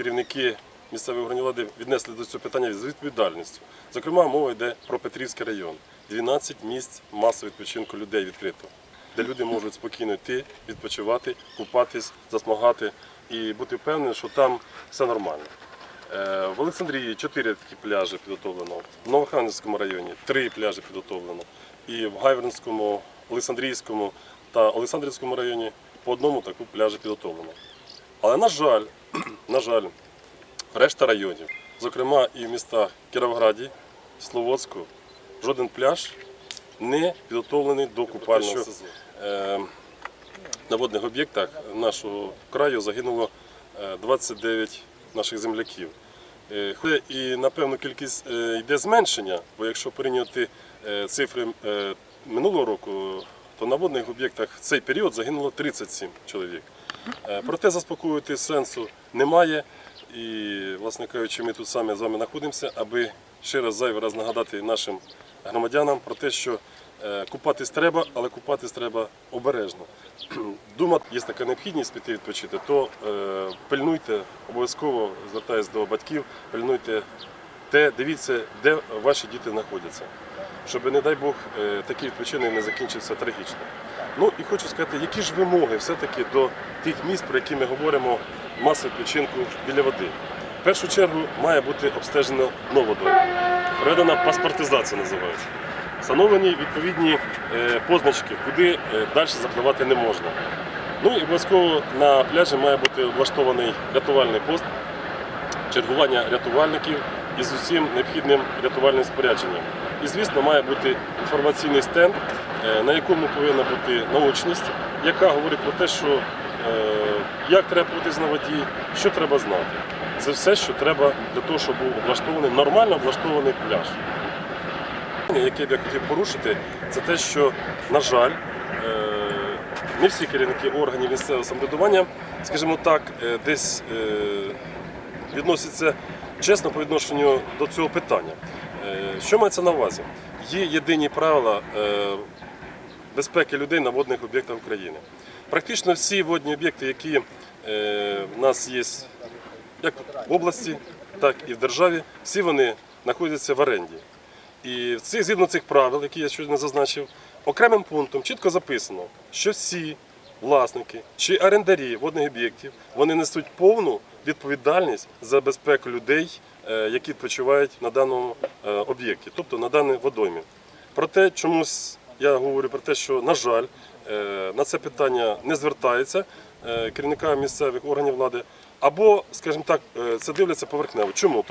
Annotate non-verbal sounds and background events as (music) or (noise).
керівники місцевої органів влади віднесли до цього питання з відповідальністю. Зокрема, мова йде про Петрівський район. 12 місць масового відпочинку людей відкрито, де люди можуть спокійно йти, відпочивати, купатись, засмагати і бути впевнені, що там все нормально. Е, В Олександрії чотири такі пляжі підготовлено, в Новоханівському районі три пляжі підготовлено, і в Гайвернському, Олександрійському та Олександрівському районі по одному таку пляжі підготовлено. Але на жаль, на жаль, решта районів, зокрема і в містах Кіровограді, Словодську, жоден пляж не підготовлений до купального сезону. Е, На водних об'єктах нашого краю загинуло е, 29 наших земляків. Е, і на певну кількість е, йде зменшення, бо якщо е, цифри е, минулого року, то на водних об'єктах в цей період загинуло 37 чоловік. Е, Проте заспокоювати сенсу немає. І, власне кажучи, ми тут самі з вами знаходимося, аби ще раз зайвий раз нагадати нашим громадянам про те, що е, купатись треба, але купатись треба обережно. (clears throat) Думати, є така необхідність піти відпочити, то е, пильнуйте, обов'язково звертаюсь до батьків, пильнуйте те, дивіться, де ваші діти знаходяться, щоб, не дай Бог, е, такий відпочинок не закінчився трагічно. Ну і хочу сказати, які ж вимоги все-таки до тих місць, про які ми говоримо, маси відпочинку біля води. В першу чергу має бути обстежено дно водою. Проведена паспортизація називається. Встановлені відповідні е, позначки, куди е, далі запливати не можна. Ну і обов'язково на пляжі має бути облаштований рятувальний пост, чергування рятувальників із усім необхідним рятувальним спорядженням. І, звісно, має бути інформаційний стенд, е, на якому повинна бути наочність, яка говорить про те, що е, як треба поводитись на воді, що треба знати. Це все, що треба для того, щоб був облаштований нормально облаштований пляж. Яке б я хотів порушити, це те, що, на жаль, е, не всі керівники органів місцевого самоврядування, скажімо так, десь відносяться чесно по відношенню до цього питання. Е, Що мається на увазі? Є єдині правила е, безпеки людей на водних об'єктах України. Практично всі водні об'єкти, які е, в нас є як в області, так і в державі, всі вони знаходяться в оренді. І згідно цих правил, які я щойно зазначив, окремим пунктом чітко записано, що всі власники чи орендарі водних об'єктів вони несуть повну відповідальність за безпеку людей, е, які відпочивають на даному е, об'єкті, тобто на даній водоймі. Проте чомусь я говорю про те, що, на жаль, е, на це питання не звертається керівника місцевих органів влади, або, скажімо так, це дивляться поверхнево. Чому?